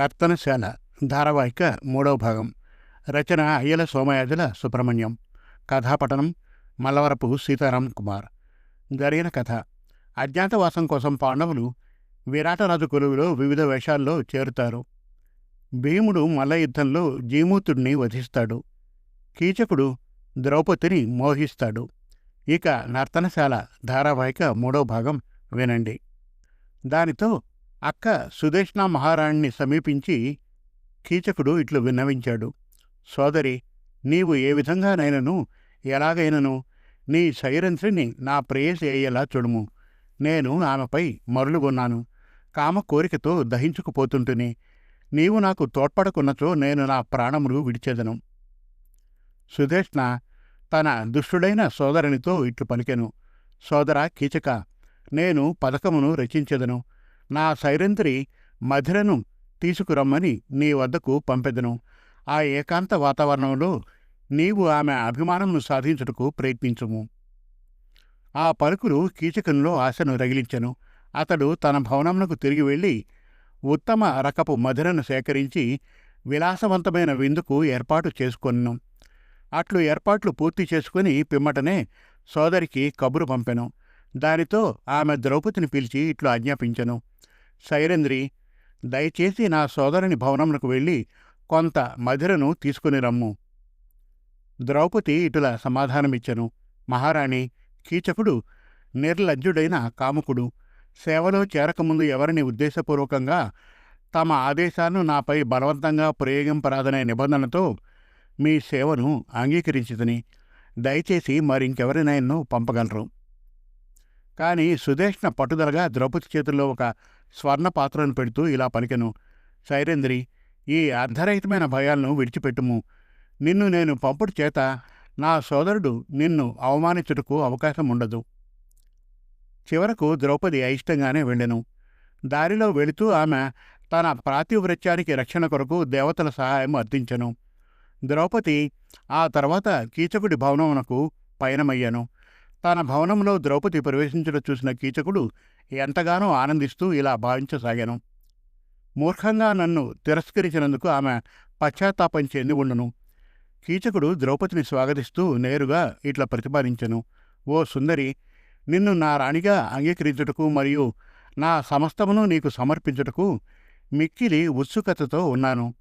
నర్తనశాల ధారావాహిక మూడవ భాగం. రచన అయ్యల సోమయాజుల సుబ్రహ్మణ్యం. కథాపఠనం మల్లవరపు సీతారాం కుమార్. జరిగిన కథ. అజ్ఞాతవాసం కోసం పాండవులు విరాటరాజు కొలువులో వివిధ వేషాల్లో చేరుతారు. భీముడు మల్ల యుద్ధంలో జీమూతుడిని వధిస్తాడు. కీచకుడు ద్రౌపదిని మోహిస్తాడు. ఇక నర్తనశాల ధారావాహిక మూడో భాగం వినండి. దానితో అక్క సుదేష్ణ మహారాణిని సమీపించి కీచకుడు ఇట్లు విన్నవించాడు. సోదరి నీవు ఏ విధంగానైనను ఎలాగైనను నీ సైరంత్రిని నా ప్రేయసి అయ్యేలా చూడుము. నేను ఆమెపై మరులుగొన్నాను. కామ కోరికతో దహించుకుపోతుంటుని. నీవు నాకు తోడ్పడకున్నచో నేను నా ప్రాణములు విడిచెదను. సుదేష్ణ తన దుష్టుడైన సోదరునితో ఇట్లు పలికెను. సోదరా కీచక నేను పథకమును రచించెదను. నా సైరంధ్రి మధిరను తీసుకురమ్మని నీ వద్దకు పంపెదను. ఆ ఏకాంత వాతావరణంలో నీవు ఆమె అభిమానమును సాధించుటకు ప్రయత్నించుము. ఆ పలుకులు కీచకంలో ఆశను రగిలించెను. అతడు తన భవనమునకు తిరిగి వెళ్ళి ఉత్తమ రకపు మధిరను సేకరించి విలాసవంతమైన విందుకు ఏర్పాటు చేసుకొను అట్లు ఏర్పాట్లు పూర్తి చేసుకుని పిమ్మటనే సోదరికి కబురు పంపెను. దానితో ఆమె ద్రౌపదిని పిలిచి ఇట్లు ఆజ్ఞాపించెను. సైరంద్రి దయచేసి నా సోదరుని భవనమునకు వెళ్ళి కొంత మధిరను తీసుకుని రమ్ము. ద్రౌపది ఇటుల సమాధానమిచ్చెను. మహారాణి కీచకుడు నిర్లజ్జుడైన కాముకుడు సేవలో చేరకముందు ఎవరిని ఉద్దేశపూర్వకంగా తమ ఆదేశాలను నాపై బలవంతంగా ప్రయోగింపరాదనే నిబంధనతో మీ సేవను అంగీకరించదని దయచేసి మరింకెవరినైనా పంపగలరు. కాని సుదేష్ణ పట్టుదలగా ద్రౌపది చేతుల్లో ఒక స్వర్ణ పాత్రను పెడుతూ ఇలా పలికెను. సైరేంద్రి ఈ అర్ధరహితమైన భయాలను విడిచిపెట్టుము. నిన్ను నేను పంపుడు చేత నా సోదరుడు నిన్ను అవమానించుటకు అవకాశం ఉండదు. చివరకు ద్రౌపది అయిష్టంగానే వెళ్ళెను. దారిలో వెళుతూ ఆమె తన ప్రాతివ్రత్యానికి రక్షణ కొరకు దేవతల సహాయం అర్థించెను ద్రౌపది ఆ తర్వాత కీచకుడి భవనమునకు పయనమయ్యాను. తన భవనంలో ద్రౌపది ప్రవేశించడం చూసిన కీచకుడు ఎంతగానో ఆనందిస్తూ ఇలా భావించసాగాను. మూర్ఖంగా నన్ను తిరస్కరించినందుకు ఆమె పశ్చాత్తాపం చెంది ఉండను. కీచకుడు ద్రౌపదిని స్వాగతిస్తూ నేరుగా ఇట్లా ప్రతిపాదించెను. ఓ సుందరి నిన్ను నా రాణిగా అంగీకరించుటకు మరియు నా సమస్తమును నీకు సమర్పించుటకు మిక్కిలి ఉత్సుకతతో ఉన్నాను.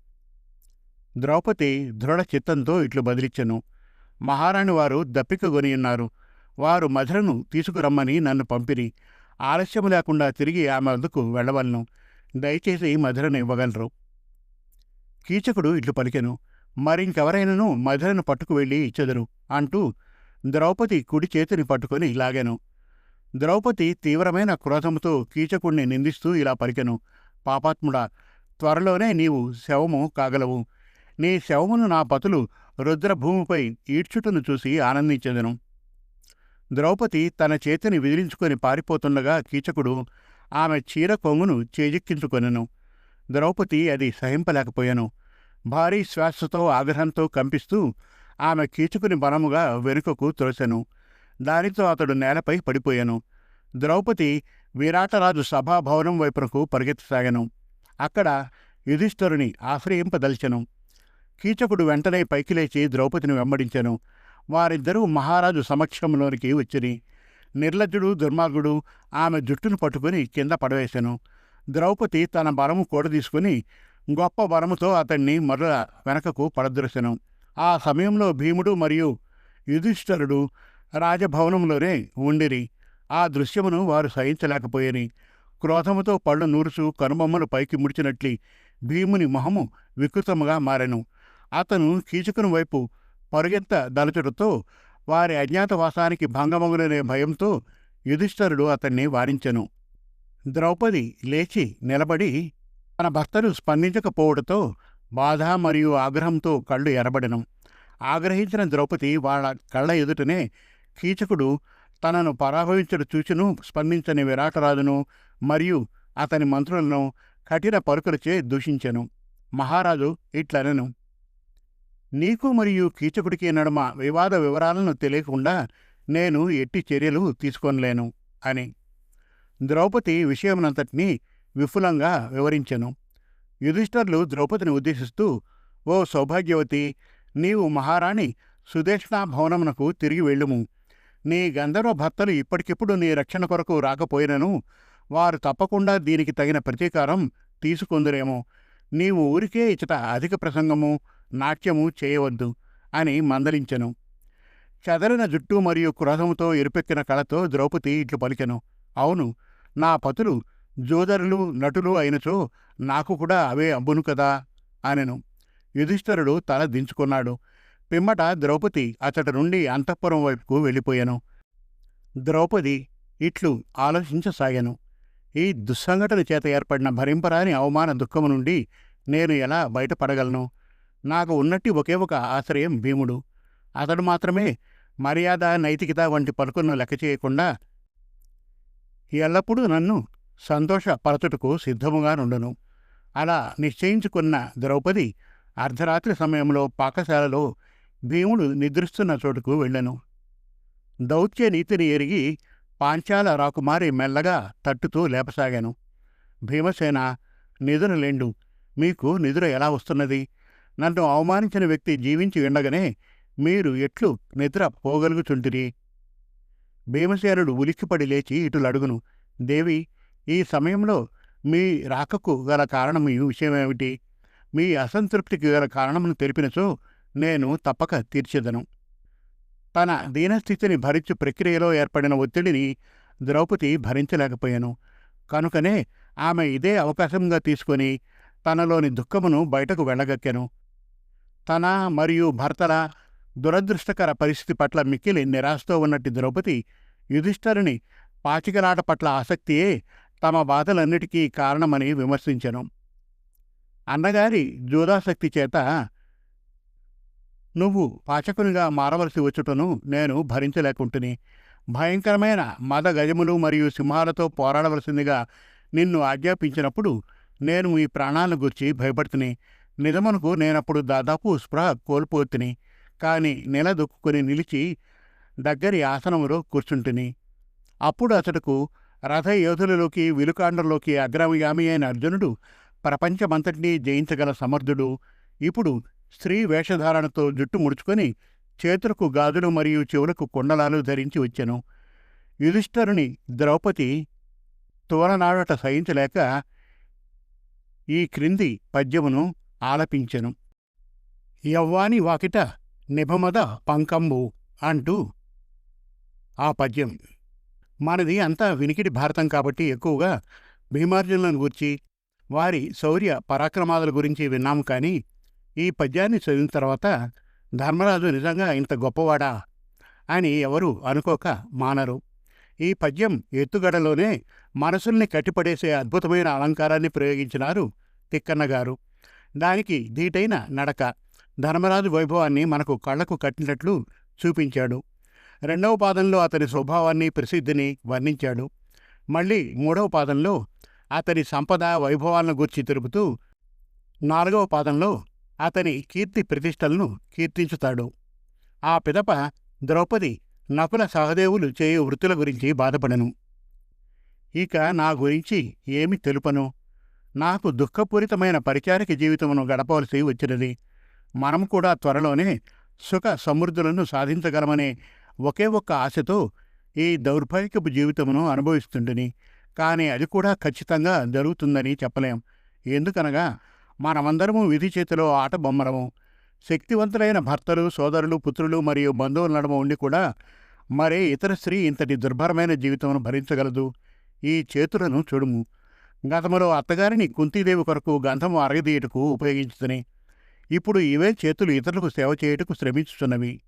ద్రౌపది దృఢ చిత్తంతో ఇట్లు బదిలిచ్చెను. మహారాణి వారు దప్పికగొని ఉన్నారు వారు మధురను తీసుకురమ్మని నన్ను పంపిరి. ఆలస్యం లేకుండా తిరిగి ఆమె వద్దకు వెళ్ళవలను. దయచేసి మధురను ఇవ్వగలరు. కీచకుడు ఇట్లు పలికెను. మరింకెవరైనను మధురను పట్టుకు వెళ్ళి ఇచ్చెదరు అంటూ ద్రౌపది కుడి చేతిని పట్టుకొని లాగాను. ద్రౌపది తీవ్రమైన క్రోధముతో కీచకుణ్ణి నిందిస్తూ ఇలా పలికెను. పాపాత్ముడా త్వరలోనే నీవు శవము కాగలవు. నీ శవమును నా పతులు రుద్రభూమిపై ఈడ్చుటను చూసి ఆనందించెదను. ద్రౌపది తన చేతిని విదిలించుకొని పారిపోతుండగా కీచకుడు ఆమె చీర కొంగును చేజిక్కించుకొనెను. ద్రౌపది అది సహింపలేకపోయాను. భారీ శ్వాసతో ఆగ్రహంతో కంపిస్తూ ఆమె కీచుకుని బలముగా వెనుకకు త్రోసెను. దానితో అతడు నేలపై పడిపోయాను. ద్రౌపది విరాటరాజు సభాభవనం వైపునకు పరిగెత్తసాగాను. అక్కడ యుధిష్ఠరుని ఆశ్రయింపదల్చెను. కీచకుడు వెంటనే పైకి లేచి ద్రౌపదిని వెంబడించెను. వారిద్దరూ మహారాజు సమక్షంలోనికి వచ్చిరి. నిర్లజ్జుడు దుర్మార్గుడు ఆమె జుట్టును పట్టుకుని కింద పడవేశాను ద్రౌపది తన బలము కూడదీసుకుని గొప్ప బలముతో అతన్ని మరల వెనకకు పడద్రసెను. ఆ సమయంలో భీముడు మరియు యుధిష్ఠరుడు రాజభవనంలోనే ఉండిరి. ఆ దృశ్యమును వారు సహించలేకపోయిని క్రోధముతో పళ్ళు నూరుచు కనుబొమ్మలు పైకి ముడిచినట్లు భీముని మొహము వికృతముగా మారెను. అతను కీచకుని వైపు పరుగెత్త దలచుటతో వారి అజ్ఞాతవాసానికి భంగమగులనే భయంతో యుధిష్ఠరుడు అతన్ని వారించెను. ద్రౌపది లేచి నిలబడి తన భర్తను స్పందించకపోవడంతో బాధ మరియు ఆగ్రహంతో కళ్ళు ఎరబడెను. ఆగ్రహించిన ద్రౌపది వాళ్ళ కళ్ళ ఎదుటనే కీచకుడు తనను పరాభవించడు చూచును స్పందించని విరాటరాజును మరియు అతని మంత్రులను కఠిన పరుకులచే దూషించెను. మహారాజు ఇట్లనెను. నీకు మరియు కీచకుడికి నడుమ వివాద వివరాలను తెలియకుండా నేను ఎట్టి చర్యలు తీసుకోనలేను అని. ద్రౌపది విషయమునంతటినీ విఫులంగా వివరించెను. యుధిష్ఠర్లు ద్రౌపదిని ఉద్దేశిస్తూ ఓ సౌభాగ్యవతి నీవు మహారాణి సుదేష్ణా భవనమునకు తిరిగి వెళ్ళుము. నీ గంధర్వ భర్తలు ఇప్పటికిప్పుడు నీ రక్షణ కొరకు రాకపోయినను వారు తప్పకుండా దీనికి తగిన ప్రతీకారం తీసుకొందురేమో. నీవు ఊరికే ఇచ్చట అధిక ప్రసంగము నాట్యము చేయవద్దు అని మందలించెను. చెదరిన జుట్టు మరియు క్రోధముతో ఎరుపెక్కిన కళతో ద్రౌపది ఇట్లు పలికెను. అవును నా పతులు జోదరులు నటులు అయినచో నాకు కూడా అవే అబ్బును కదా అనెను. యుధిష్ఠరుడు తల దించుకున్నాడు. పిమ్మట ద్రౌపది అతడి నుండి అంతఃపురం వైపుకు వెళ్ళిపోయాను. ద్రౌపది ఇట్లు ఆలోచించసాగాను. ఈ దుస్సంఘటన చేత ఏర్పడిన భరింపరాని అవమాన దుఃఖము నుండి నేను ఎలా బయటపడగలను? నాకు ఉన్నట్టి ఒకే ఒక ఆశ్రయం భీముడు. అతడు మాత్రమే మర్యాద నైతికత వంటి పలుకులను లెక్క చేయకుండా ఎల్లప్పుడూ నన్ను సంతోషపరచుటకు సిద్ధముగా నుండును. అలా నిశ్చయించుకున్న ద్రౌపది అర్ధరాత్రి సమయంలో పాకశాలలో భీముడు నిద్రిస్తున్న చోటుకు వెళ్ళెను. దౌత్య నీతిని ఎరిగి పాంచాల రాకుమారి మెల్లగా తట్టుతూ లేపసాగాను. భీమసేన నిద్రలేండు మీకు నిదుర ఎలా వస్తున్నది? నన్ను అవమానించిన వ్యక్తి జీవించి ఉండగానే మీరు ఎట్లు నిద్ర పోగలుగుచుంటిరి భీమసేనుడు ఉలిక్కిపడి లేచి ఇటులడుగును దేవి ఈ సమయంలో మీ రాకకు గల కారణం ఈ విషయమేమిటి? మీ అసంతృప్తికి గల కారణమును తెలిపినచో నేను తప్పక తీర్చెదను. తన దీనస్థితిని భరించు ప్రక్రియలో ఏర్పడిన ఒత్తిడిని ద్రౌపది భరించలేకపోయాను. కనుకనే ఆమె ఇదే అవకాశంగా తీసుకొని తనలోని దుఃఖమును బయటకు వెళ్ళగక్కెను. తన మరియు భర్తల దురదృష్టకర పరిస్థితి పట్ల మిక్కిలి నిరాశతో ఉన్నట్టు ద్రౌపది యుధిష్ఠరుని పాచికలాట పట్ల ఆసక్తియే తమ బాధలన్నిటికీ కారణమని విమర్శించెను. అన్నగారి జూదాసక్తి చేత నువ్వు పాచకునిగా మారవలసి వచ్చుటను నేను భరించలేకుంటుని. భయంకరమైన మద గజములు మరియు సింహాలతో పోరాడవలసిందిగా నిన్ను ఆజ్ఞాపించినప్పుడు నేను ఈ ప్రాణాలను గురించి భయపడుతుని. నిజమునకు నేనప్పుడు దాదాపు స్పృహ కోల్పోతుని. కాని నిలదొక్కుని నిలిచి దగ్గరి ఆసనములో కూర్చుంటుని. అప్పుడు అతడుకు రథయోధులలోకి విలుకాండలోకి అగ్రగామి అయిన అర్జునుడు ప్రపంచమంతటినీ జయించగల సమర్థుడు. ఇప్పుడు స్త్రీ వేషధారణతో జుట్టు ముడుచుకొని చేతులకు గాజులు మరియు చెవులకు కుండలాలు ధరించి వచ్చెను. యుధిష్ఠరుని ద్రౌపది తోరనాడట సహించలేక ఈ క్రింది పద్యమును ఆలపించెను. యవ్వాని వాకిట నిభమద పంకంబు అంటూ ఆ పద్యం. మనది అంతా వినికిడి భారతం కాబట్టి ఎక్కువగా భీమార్జునులను గురించి వారి శౌర్య పరాక్రమాదుల గురించి విన్నాము కానీ ఈ పద్యాన్ని చదివిన తర్వాత ధర్మరాజు నిజంగా ఇంత గొప్పవాడా అని ఎవరు అనుకోక మానరు. ఈ పద్యం ఎత్తుగడలోనే మనసుల్ని కట్టిపడేసే అద్భుతమైన అలంకారాన్ని ప్రయోగించినారు తిక్కన్నగారు. దానికి ధీటైన నడక. ధర్మరాజు వైభవాన్ని మనకు కళ్ళకు కట్టినట్లు చూపించాడు. రెండవ పాదంలో అతని స్వభావాన్ని ప్రసిద్ధిని వర్ణించాడు. మళ్ళీ మూడవ పాదంలో అతని సంపద వైభవాలను గూర్చి తెలుపుతూ నాలుగవ పాదంలో అతని కీర్తి ప్రతిష్టలను కీర్తించుతాడు. ఆ పిదప ద్రౌపది నకుల సహదేవులు చేయు వృత్తుల గురించి బాధపడను. ఇక నా గురించి ఏమి తెలుపను? నాకు దుఃఖపూరితమైన పరిచారిక జీవితమును గడపవలసి వచ్చినది. మనం కూడా త్వరలోనే సుఖ సమృద్ధులను సాధించగలమనే ఒకే ఒక్క ఆశతో ఈ దౌర్భాగ్యపు జీవితమును అనుభవిస్తుండని కానీ అది కూడా ఖచ్చితంగా జరుగుతుందని చెప్పలేం. ఎందుకనగా మనమందరము విధి చేతిలో ఆట బొమ్మరము శక్తివంతులైన భర్తలు సోదరులు పుత్రులు మరియు బంధువుల నడుమ ఉండి కూడా మరే ఇతర స్త్రీ ఇంతటి దుర్భరమైన జీవితమును భరించగలదు. ఈ చేతులను చూడుము. గతములో అత్తగారిని కుంతీదేవి కొరకు గంధము అరగదీయటకు ఉపయోగించుతని ఇప్పుడు ఇవే చేతులు ఇతరులకు సేవ చేయుటకు శ్రమించుతున్నవి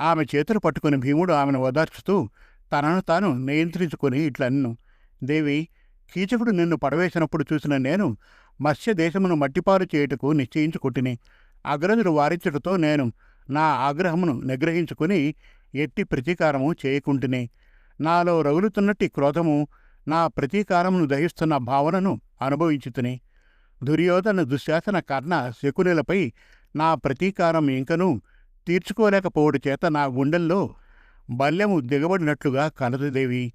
ఆమె చేతులు పట్టుకుని భీముడు ఆమెను ఓదార్చుతూ తనను తాను నియంత్రించుకుని ఇట్లన్ను. దేవి కీచకుడు నిన్ను పడవేసినప్పుడు చూసిన నేను మత్స్య దేశమును మట్టిపాలు చేయుటకు నిశ్చయించుకుంటుని అగ్రజుడు వారించుటతో నేను నా ఆగ్రహమును నిగ్రహించుకుని ఎట్టి ప్రతీకారము చేయకుంటుని. నాలో రగులుతున్నట్టి క్రోధము నా ప్రతీకారమును దహిస్తున్న భావనను అనుభవించుతుని. దుర్యోధన దుశ్శాసన కర్ణ శకునులపై నా ప్రతీకారం ఇంకనూ తీర్చుకోలేకపోవడం చేత నా గుండెల్లో బల్యము దిగబడినట్లుగా కలదుదేవి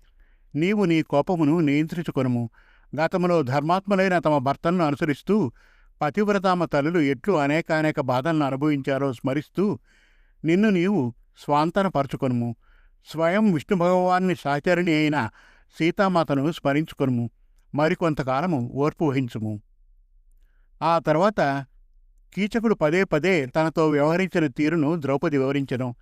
నీవు నీ కోపమును నియంత్రించుకొనుము. గతంలో ధర్మాత్ములైన తమ భర్తలను అనుసరిస్తూ పతివ్రతామ తల్లులు ఎట్లు అనేకానేక బాధలను అనుభవించారో స్మరిస్తూ నిన్ను నీవు స్వాంతనపరచుకొనుము. స్వయం విష్ణు భగవాన్ని సాచరిణి అయిన సీతామాతను స్మరించుకొనుము. మరికొంతకాలము ఓర్పు వహించుము. ఆ తర్వాత కీచకుడు పదే పదే తనతో వ్యవహరించిన తీరును ద్రౌపది వివరించెను.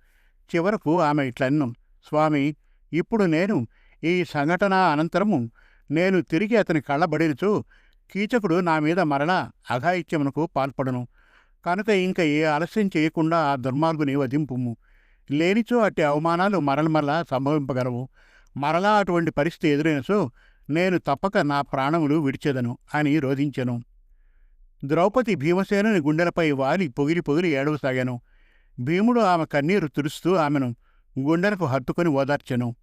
చివరకు ఆమె ఇట్లన్ను స్వామి ఇప్పుడు నేను ఈ సంఘటన అనంతరము నేను తిరిగి అతని కళ్ళబడినచు కీచకుడు నా మీద మరలా అఘాయిత్యమునకు పాల్పడను. కనుక ఇంక ఏ ఆలస్యం చేయకుండా ఆ దుర్మార్గుని వధింపుము. లేనిచో అట్టి అవమానాలు మరల మరల సంభవింపగలవు. మరలా అటువంటి పరిస్థితి ఎదురైనచో నేను తప్పక నా ప్రాణములు విడిచెదను అని రోధించెను. ద్రౌపది భీమసేనుని గుండెలపై వాలి పొగిలి పొగిలి ఏడవసాగాను. భీముడు ఆమె కన్నీరు తుడుస్తూ ఆమెను గుండెలకు హత్తుకొని ఓదార్చెను.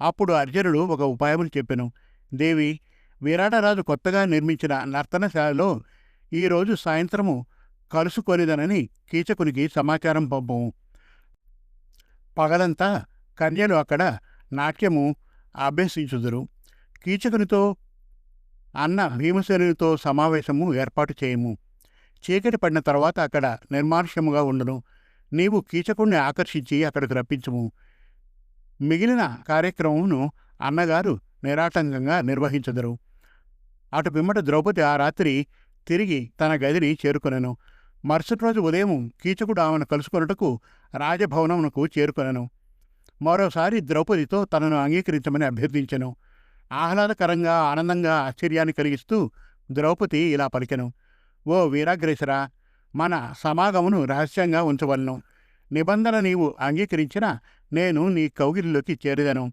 అప్పుడు అర్జునుడు ఒక ఉపాయములు చెప్పెను. దేవి విరాటరాజు కొత్తగా నిర్మించిన నర్తనశాలలో ఈరోజు సాయంత్రము కలుసుకొనిదనని కీచకునికి సమాచారం పంపము. పగలంతా కన్యలు అక్కడ నాట్యము అభ్యసించుదురు. కీచకునితో అన్న భీమసేనునితో సమావేశము ఏర్పాటు చేయము. చీకటి పడిన తర్వాత అక్కడ నిర్మానుష్యముగా ఉండను. నీవు కీచకుణ్ణి ఆకర్షించి అక్కడికి రప్పించుము. మిగిలిన కార్యక్రమమును అన్నగారు నిరాటంకంగా నిర్వహించదరు. అటు పిమ్మట ద్రౌపది ఆ రాత్రి తిరిగి తన గదిని చేరుకొనెను. మరుసటి రోజు ఉదయం కీచకుడు ఆమెను కలుసుకొనుటకు రాజభవనమునకు చేరుకొనెను. మరోసారి ద్రౌపదితో తనను అంగీకరించమని అభ్యర్థించెను. ఆహ్లాదకరంగా ఆనందంగా ఆశ్చర్యాన్ని కలిగిస్తూ ద్రౌపది ఇలా పలికెను. ఓ వీరాగ్రేసరా మన సమాగమును రహస్యంగా ఉంచవలను. నిబంధన నీవు అంగీకరించిన నేను నీ కౌగిలిలోకి చేరదను.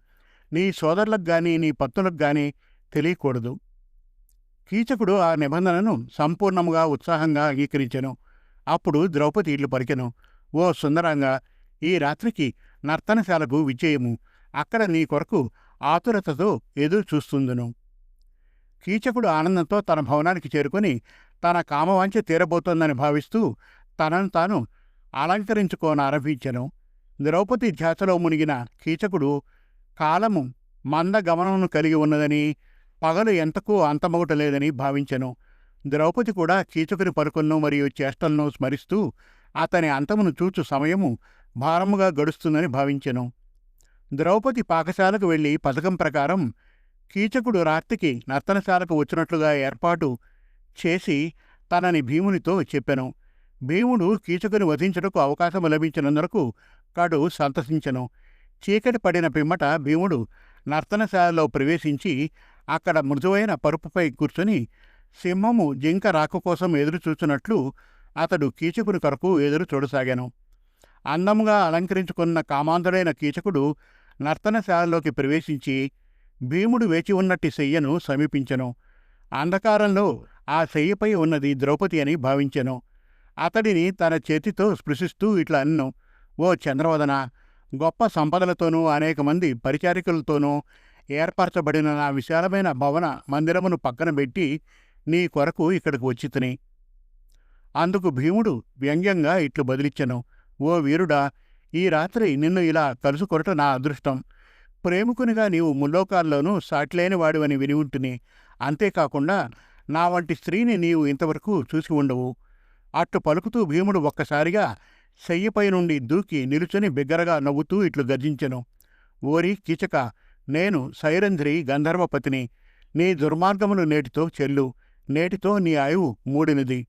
నీ సోదరులకు గాని నీ పత్తులకు గాని తెలియకూడదు. కీచకుడు ఆ నిబంధనను సంపూర్ణముగా ఉత్సాహంగా అంగీకరించెను. అప్పుడు ద్రౌపది ఇల్లు పలికెను. ఓ సుందరంగా ఈ రాత్రికి నర్తనశాలకు విజయము. అక్కడ నీ కొరకు ఆతురతతో ఎదురు చూస్తుందును కీచకుడు ఆనందంతో తన భవనానికి చేరుకొని తన కామవాంఛ తీరబోతోందని భావిస్తూ తనను తాను అలంకరించుకోనారంభించెను. ద్రౌపది ధ్యాసలో మునిగిన కీచకుడు కాలము మంద గమనమును కలిగి ఉన్నదని పగలు ఎంతకు అంతమొగటలేదని భావించెను. ద్రౌపది కూడా కీచకుని పరుకులను మరియు చేష్టలను స్మరిస్తూ అతని అంతమును చూచు సమయము భారముగా గడుస్తుందని భావించెను. ద్రౌపది పాకశాలకు వెళ్ళి పథకం ప్రకారం కీచకుడు రాత్రికి నర్తనశాలకు వచ్చినట్లుగా ఏర్పాటు చేసి తనని భీమునితో చెప్పెను. భీముడు కీచకుని వధించుటకు అవకాశం లభించినందుకు కడు సంతసించెను. చీకటి పడిన పిమ్మట భీముడు నర్తనశాలలో ప్రవేశించి అక్కడ మృదువైన పరుపుపై కూర్చొని సింహము జింక రాక కోసం ఎదురు చూస్తున్నట్లు అతడు కీచకుని కొరకు ఎదురు చూడసాగాను. అందంగా అలంకరించుకున్న కామాంధుడైన కీచకుడు నర్తనశాలలోకి ప్రవేశించి భీముడు వేచి ఉన్నట్టి శయ్యను సమీపించెను. అంధకారంలో ఆ శయ్యపై ఉన్నది ద్రౌపది అని భావించెను. అతడిని తన చేతితో స్పృశిస్తూ ఇట్లా అన్ను ఓ చంద్రవదన గొప్ప సంపదలతోనూ అనేక మంది పరిచారికులతోనూ ఏర్పరచబడిన నా విశాలమైన భవన మందిరమును పక్కన పెట్టి నీ కొరకు ఇక్కడికి వచ్చితిని అందుకు భీముడు వ్యంగ్యంగా ఇట్లు బదిలిచ్చెను ఓ వీరుడా ఈ రాత్రి నిన్ను ఇలా కలుసుకొనట నా అదృష్టం. ప్రేమికునిగా నీవు ముల్లోకాల్లోనూ సాటిలేని వాడివని విని ఉంటుని. అంతేకాకుండా నా వంటి స్త్రీని నీవు ఇంతవరకు చూసి ఉండవు. అట్టు పలుకుతూ భీముడు ఒక్కసారిగా శయ్యపై నుండి దూకి నిలుచుని బిగ్గరగా నవ్వుతూ ఇట్లు గర్జించెను. ఓరి కీచక నేను సైరంధ్రి గంధర్వపతిని. నీ దుర్మార్గములు నేటితో చెల్లు నేటితో నీ ఆయువు మూడినది.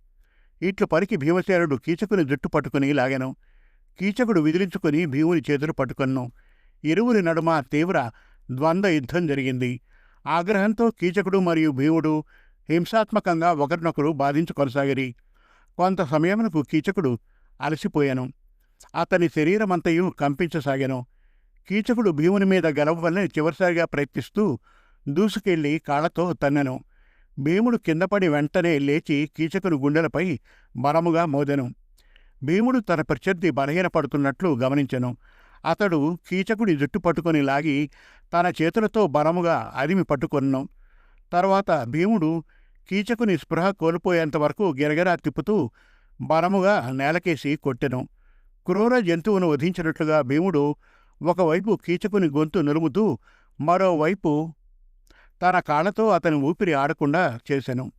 ఇట్లు పరికి భీమసేనుడు కీచకుని జుట్టు పట్టుకుని లాగెను. కీచకుడు విదిలించుకుని భీముని చేతులు పట్టుకొన్ను. ఇరువురి నడుమ తీవ్ర ద్వంద్వ యుద్ధం జరిగింది. ఆగ్రహంతో కీచకుడు మరియు భీముడు హింసాత్మకంగా ఒకరినొకరు బాధించు కొనసాగిరి. కొంత సమయమునకు కీచకుడు అలసిపోయాను. అతని శరీరమంతయు కంపించసాగాను. కీచకుడు భీముని మీద గెలవవలని చివరిసారిగా ప్రయత్నిస్తూ దూసుకెళ్ళి కాళ్ళతో తన్నెను. భీముడు కిందపడి వెంటనే లేచి కీచకుని గుండెలపై బలముగా మోదెను. భీముడు తన ప్రత్యర్థి బలహీనపడుతున్నట్లు గమనించెను. అతడు కీచకుడి జుట్టు పట్టుకొని లాగి తన చేతులతో బలముగా అదిమి పట్టుకొను తర్వాత భీముడు కీచకుని స్పృహ కోల్పోయేంత వరకు గిరగిరా తిప్పుతూ బలముగా నేలకేసి కొట్టెను. క్రూర జంతువును వధించినట్లుగా భీముడు ఒకవైపు కీచకుని గొంతు నులుముతూ మరోవైపు తన కాళ్ళతో అతని ఊపిరి ఆడకుండా చేసెను.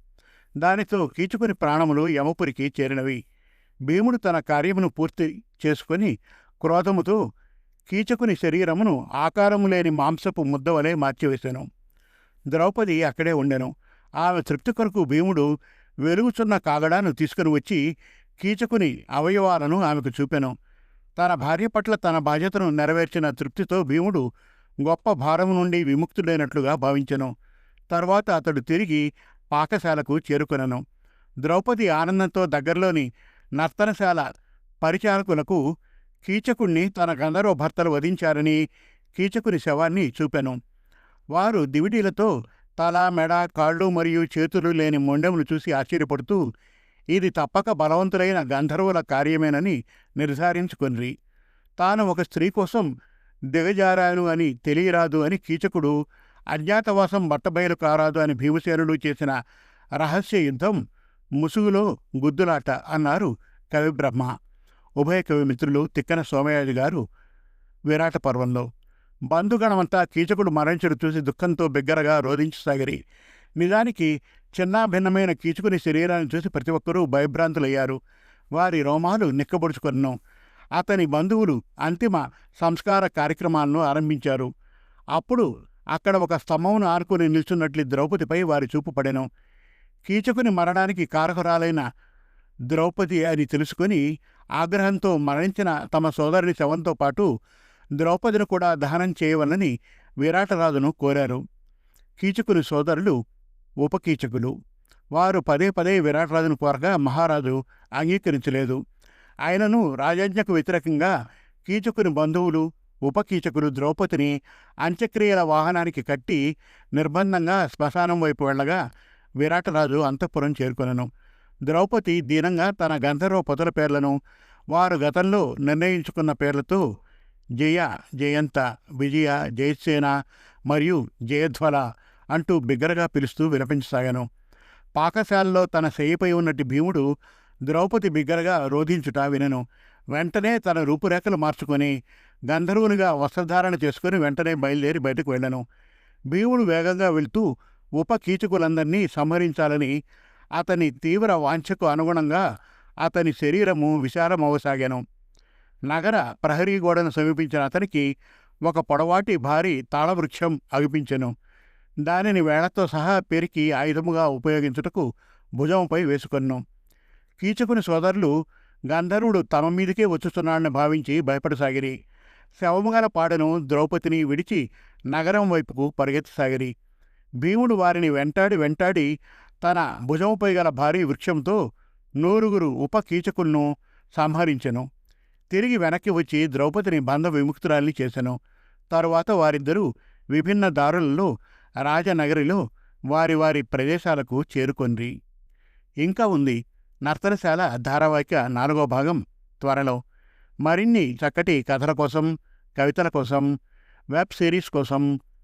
దానితో కీచుకుని ప్రాణములు యమపురికి చేరినవి. భీముడు తన కార్యమును పూర్తి చేసుకొని క్రోధముతో కీచకుని శరీరమును ఆకారము లేని మాంసపు ముద్దవలే మార్చివేశాను ద్రౌపది అక్కడే ఉండెను. ఆమె తృప్తి కొరకు భీముడు వెలుగుచున్న కాగడాను తీసుకుని వచ్చి కీచకుని అవయవాలను ఆమెకు చూపెను. తన భార్య పట్ల తన బాధ్యతను నెరవేర్చిన తృప్తితో భీముడు గొప్ప భారం నుండి విముక్తుడైనట్లుగా భావించెను. తర్వాత అతడు తిరిగి పాకశాలకు చేరుకొనెను. ద్రౌపది ఆనందంతో దగ్గరలోని నర్తనశాల పరిచారకులకు కీచకుణ్ణి తన గంధర్వ భర్తలు వధించారని కీచకుని శవాన్ని చూపెను. వారు దివిడీలతో తల మెడ కాళ్ళు మరియు చేతులు లేని మొండెములు చూసి ఆశ్చర్యపడుతూ ఇది తప్పక బలవంతులైన గంధర్వుల కార్యమేనని నిర్ధారించుకొనిరి. తాను ఒక స్త్రీ కోసం దిగజారాను అని తెలియరాదు అని కీచకుడు అజ్ఞాతవాసం బట్టబయలు కారాదు అని భీమసేనుడు చేసిన రహస్య యుద్ధం ముసుగులో గుద్దులాట అన్నారు కవిబ్రహ్మ ఉభయ కవి మిత్రులు తిక్కన సోమయాజు గారు విరాట పర్వంలో. బంధుగణమంతా కీచకుడు మరణించడు చూసి దుఃఖంతో బిగ్గరగా రోధించసాగిరి నిజానికి చిన్నాభిన్నమైన కీచుకుని శరీరాన్ని చూసి ప్రతి ఒక్కరూ భయభ్రాంతులయ్యారు. వారి రోమాలు నిక్కబొడుచుకున్నాం అతని బంధువులు అంతిమ సంస్కార కార్యక్రమాలను ఆరంభించారు. అప్పుడు అక్కడ ఒక స్తంభమును ఆనుకుని నిల్చున్నట్లు ద్రౌపదిపై వారి చూపు పడెను. కీచకుని మరణానికి కారకురాలైన ద్రౌపది అని తెలుసుకుని ఆగ్రహంతో మరణించిన తమ సోదరుని శవంతో పాటు ద్రౌపదిని కూడా దహనం చేయవలని విరాటరాజును కోరారు. కీచకుని సోదరులు ఉపకీచకులు. వారు పదే పదే విరాటరాజును కోరగా మహారాజు అంగీకరించలేదు. ఆయనను రాజాజ్ఞకు వ్యతిరేకంగా కీచకుని బంధువులు ఉపకీచకులు ద్రౌపదిని అంత్యక్రియల వాహనానికి కట్టి నిర్బంధంగా శ్మశానం వైపు వెళ్ళగా విరాటరాజు అంతఃపురం చేరుకొనను. ద్రౌపది దీనంగా తన గంధర్వ పొదల పేర్లను వారు గతంలో నిర్ణయించుకున్న పేర్లతో జయ జయంత విజయ జయసేన మరియు జయధ్వల అంటూ బిగ్గరగా పిలుస్తూ విలపించసాగాను. పాకశాలలో తన శయ్యపై ఉన్నట్టు భీముడు ద్రౌపది బిగ్గరగా రోధించుట వినెను. వెంటనే తన రూపురేఖలు మార్చుకొని గంధర్వునిగా వస్త్రధారణ చేసుకుని వెంటనే బయలుదేరి బయటకు వెళ్ళను. భీముడు వేగంగా వెళ్తూ ఉపకీచకులందరినీ సంహరించాలని అతని తీవ్ర వాంఛకు అనుగుణంగా అతని శరీరము విశాలమవసాగాను నగర ప్రహరీ గోడను సమీపించిన అతనికి ఒక పొడవాటి భారీ తాళవృక్షం అగిపించెను. దానిని వేళతో సహా పెరికి ఆయుధముగా ఉపయోగించుటకు భుజంపై వేసుకొన్ను. కీచకుని సోదరులు గంధర్వుడు తమ మీదకే వచ్చుతున్నాడని భావించి భయపడసాగిరి. శవముగల పాడను ద్రౌపదిని విడిచి నగరం వైపుకు పరిగెత్తసాగిరి. భీముడు వారిని వెంటాడి వెంటాడి తన భుజముపై గల భారీ వృక్షంతో నూరుగురు ఉపకీచకులను సంహరించెను. తిరిగి వెనక్కి వచ్చి ద్రౌపదిని బంధ విముక్తురాల్ని చేశాను తరువాత వారిద్దరూ విభిన్న దారులలో రాజనగరిలో వారి వారి ప్రదేశాలకు చేరుకొన్రి ఇంకా ఉంది నర్తనశాల ధారావాహిక నాలుగో భాగం త్వరలో. మరిన్ని చక్కటి కథల కోసం కవితల కోసం వెబ్ సిరీస్ కోసం